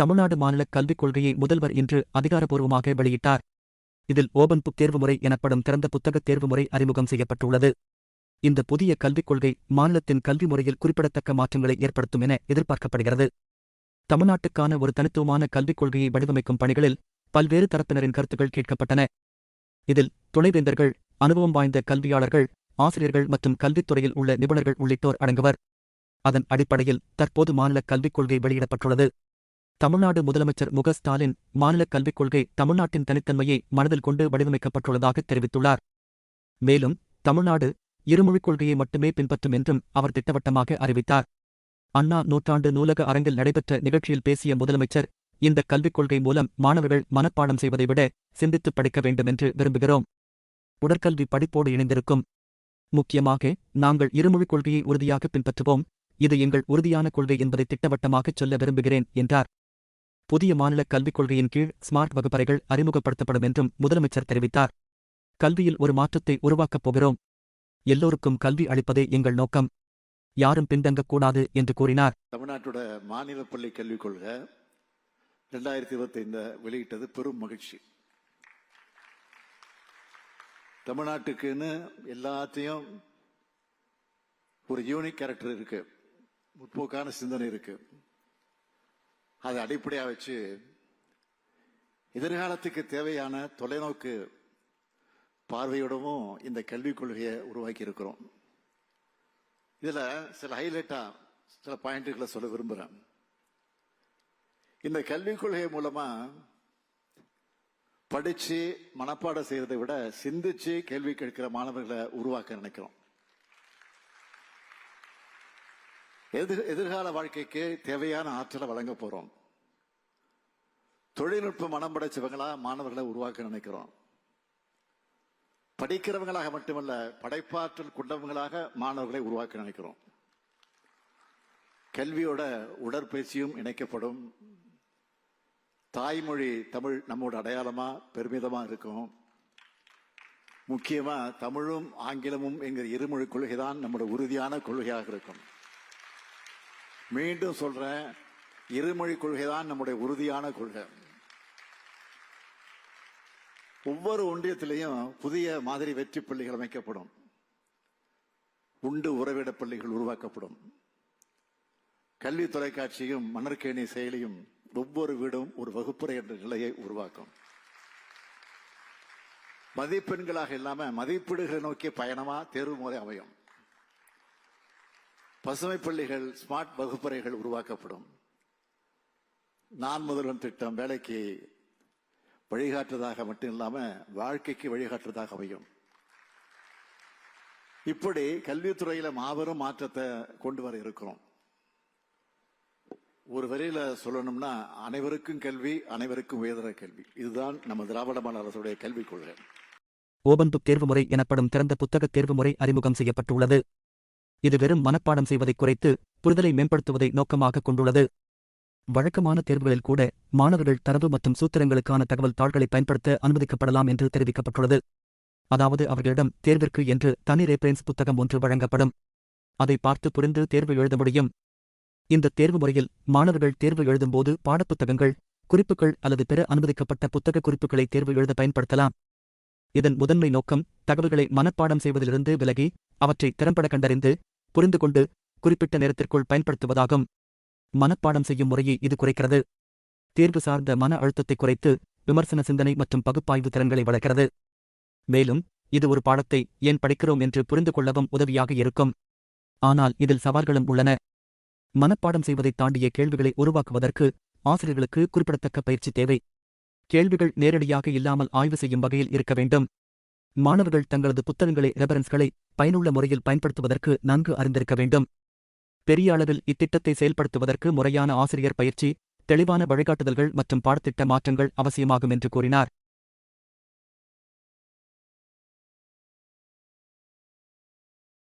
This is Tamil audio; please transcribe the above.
தமிழ்நாடு மாநில கல்விக் கொள்கையை முதல்வர் இன்று அதிகாரப்பூர்வமாக வெளியிட்டார். இதில் ஓபன் புக் தேர்வு முறை எனப்படும் திறந்த புத்தக தேர்வு முறை அறிமுகம் செய்யப்பட்டுள்ளது. இந்த புதிய கல்விக் கொள்கை மாநிலத்தின் கல்வி முறையில் குறிப்பிடத்தக்க மாற்றங்களை ஏற்படுத்தும் என எதிர்பார்க்கப்படுகிறது. தமிழ்நாட்டுக்கான ஒரு தனித்துவமான கல்விக் கொள்கையை வடிவமைக்கும் பணிகளில் பல்வேறு தரப்பினரின் கருத்துக்கள் கேட்கப்பட்டன. இதில் துணைவேந்தர்கள் அனுபவம் வாய்ந்த கல்வியாளர்கள் ஆசிரியர்கள் மற்றும் கல்வித்துறையில் உள்ள நிபுணர்கள் உள்ளிட்டோர் அடங்குவர். அதன் அடிப்படையில் தற்போது மாநில கல்விக் கொள்கை வெளியிடப்பட்டுள்ளது. தமிழ்நாடு முதலமைச்சர் முக ஸ்டாலின் மாநில கல்விக் கொள்கை தமிழ்நாட்டின் தனித்தன்மையை மனதில் கொண்டு வடிவமைக்கப்பட்டுள்ளதாக தெரிவித்துள்ளார். மேலும் தமிழ்நாடு இருமொழிக் கொள்கையை மட்டுமே பின்பற்றும் என்றும் அவர் திட்டவட்டமாக அறிவித்தார். அண்ணா நூற்றாண்டு நூலக அரங்கில் நடைபெற்ற நிகழ்ச்சியில் பேசிய முதலமைச்சர் இந்த கல்விக் கொள்கை மூலம் மாணவர்கள் மனப்பாடம் செய்வதை விட சிந்தித்துப் படிக்க வேண்டும் என்று விரும்புகிறோம். உடற்கல்வி படிப்போடு இணைந்திருக்கும். முக்கியமாக நாங்கள் இருமொழிக் கொள்கையை உறுதியாக பின்பற்றுவோம். இது எங்கள் உறுதியான கொள்கை என்பதை திட்டவட்டமாகச் சொல்ல விரும்புகிறேன் என்றார். புதிய மாநில கல்விக் கொள்கையின் கீழ் ஸ்மார்ட் வகுப்பறைகள் அறிமுகப்படுத்தப்படும் என்றும் முதலமைச்சர் தெரிவித்தார். கல்வியில் ஒரு மாற்றத்தை உருவாக்கப் போகிறோம். எல்லோருக்கும் கல்வி அளிப்பதே எங்கள் நோக்கம். யாரும் பின்தங்கக்கூடாது என்று கூறினார். தமிழ்நாட்டோட மாநில பள்ளி கல்விக் கொள்கை ரெண்டாயிரத்தி இருபத்தி வெளியிட்டது பெரும் மகிழ்ச்சி. தமிழ்நாட்டுக்குன்னு எல்லாத்தையும் ஒரு யூனிக் கேரக்டர் இருக்கு. முற்போக்கான சிந்தனை இருக்கு. அதை அடிப்படையாக வச்சு எதிர்காலத்துக்கு தேவையான தொலைநோக்கு பார்வையோடவும் இந்த கல்விக் கொள்கையை உருவாக்கி இருக்கிறோம் இதில் சில ஹைலைட்டாக சில பாயிண்ட்டுகளை சொல்ல விரும்புகிறேன் இந்த கல்விக் கொள்கை மூலமாக படிச்சு மனப்பாடம் செய்கிறதை விட சிந்திச்சு கேள்வி கேட்கிற மாணவர்களை உருவாக்க நினைக்கிறோம். எதிர் எதிர்கால வாழ்க்கைக்கு தேவையான ஆற்றலை வழங்க போறோம். தொழில்நுட்ப மனம் படைச்சவங்களா மாணவர்களை உருவாக்க நினைக்கிறோம். படிக்கிறவங்களாக மட்டுமல்ல படைப்பாற்றல் கொண்டவங்களாக மாணவர்களை உருவாக்க நினைக்கிறோம். கல்வியோட உடற்பயிற்சியும் இணைக்கப்படும். தாய்மொழி தமிழ் நம்மோட அடையாளமா பெருமிதமா இருக்கும். முக்கியமா தமிழும் ஆங்கிலமும் என்கிற இருமொழி கொள்கைதான் நம்மளோட உறுதியான கொள்கையாக இருக்கும். மீண்டும் சொல்றேன் இருமொழி கொள்கைதான் நம்முடைய உறுதியான கொள்கை. ஒவ்வொரு ஒன்றியத்திலையும் புதிய மாதிரி வெற்றி பள்ளிகள் அமைக்கப்படும். உண்டு உறவிட பள்ளிகள் உருவாக்கப்படும். கல்வி தொலைக்காட்சியும் மணற்கேணி செயலியும் ஒவ்வொரு வீடும் ஒரு வகுப்பறை என்ற நிலையை உருவாக்கும். மதிப்பெண்களாக இல்லாம மதிப்பீடுகளை நோக்கிய பயணமா தேர்வு முறை அமையும். பசுமை பள்ளிகள் ஸ்மார்ட் வகுப்பறைகள் உருவாக்கப்படும். நான் முதல்வன் திட்டம் வேலைக்கு வழிகாட்டுறதாக மட்டும் இல்லாம வாழ்க்கைக்கு வழிகாட்டுறதாக அமையும். இப்படி கல்வித்துறையில மாபெரும் மாற்றத்தை கொண்டு வர இருக்கிறோம். ஒரு வரையில சொல்லணும்னா அனைவருக்கும் கல்வி அனைவருக்கும் உயர்தர கல்வி. இதுதான் நம்ம திராவிட மாநிலத்துடைய அரசுடைய கல்விக் கொள்கை. ஓபன் புக் தேர்வு முறை எனப்படும் திறந்த புத்தக தேர்வு முறை அறிமுகம் செய்யப்பட்டுள்ளது. இது வெறும் மனப்பாடம் செய்வதை குறைத்து புரிதலை மேம்படுத்துவதை நோக்கமாக கொண்டுள்ளது. வழக்கமான தேர்வுகளில் கூட மாணவர்கள் தரவு மற்றும் சூத்திரங்களுக்கான தகவல் தாள்களை பயன்படுத்த அனுமதிக்கப்படலாம் என்று தெரிவிக்கப்பட்டுள்ளது. அதாவது அவர்களிடம் தேர்விற்கு என்று தனி ரெஃபரன்ஸ் புத்தகம் ஒன்று வழங்கப்படும். அதை பார்த்து புரிந்து தேர்வு எழுத முடியும். இந்த தேர்வு முறையில் மாணவர்கள் தேர்வு எழுதும்போது பாடப்புத்தகங்கள் குறிப்புகள் அல்லது பிற அனுமதிக்கப்பட்ட புத்தக குறிப்புகளை தேர்வு எழுத பயன்படுத்தலாம். இதன் முதன்மை நோக்கம் தகவல்களை மனப்பாடம் செய்வதிலிருந்து விலகி அவற்றை திறம்பட கண்டறிந்து புரிந்து கொண்டு குறிப்பிட்ட நேரத்திற்குள் பயன்படுத்துவதாகும். மனப்பாடம் செய்யும் முறையை இது குறைக்கிறது. தேர்வு சார்ந்த மன அழுத்தத்தை குறைத்து விமர்சன சிந்தனை மற்றும் பகுப்பாய்வு திறன்களை வளர்க்கிறது. மேலும் இது ஒரு பாடத்தை ஏன் படிக்கிறோம் என்று புரிந்து கொள்ளவும் உதவியாக இருக்கும். ஆனால் இதில் சவால்களும் உள்ளன. மனப்பாடம் செய்வதைத் தாண்டிய கேள்விகளை உருவாக்குவதற்கு ஆசிரியர்களுக்கு குறிப்பிடத்தக்க பயிற்சி தேவை. கேள்விகள் நேரடியாக இல்லாமல் ஆய்வு செய்யும் வகையில் இருக்க வேண்டும். மாணவர்கள் தங்களது புத்தகங்களை ரெபரன்ஸ்களை பயனுள்ள முறையில் பயன்படுத்துவதற்கு நன்கு அறிந்திருக்க வேண்டும். பெரிய அளவில் இத்திட்டத்தை செயல்படுத்துவதற்கு முறையான ஆசிரியர் பயிற்சி தெளிவான வழிகாட்டுதல்கள் மற்றும் பாடத்திட்ட மாற்றங்கள் அவசியமாகும் என்று கூறினார்.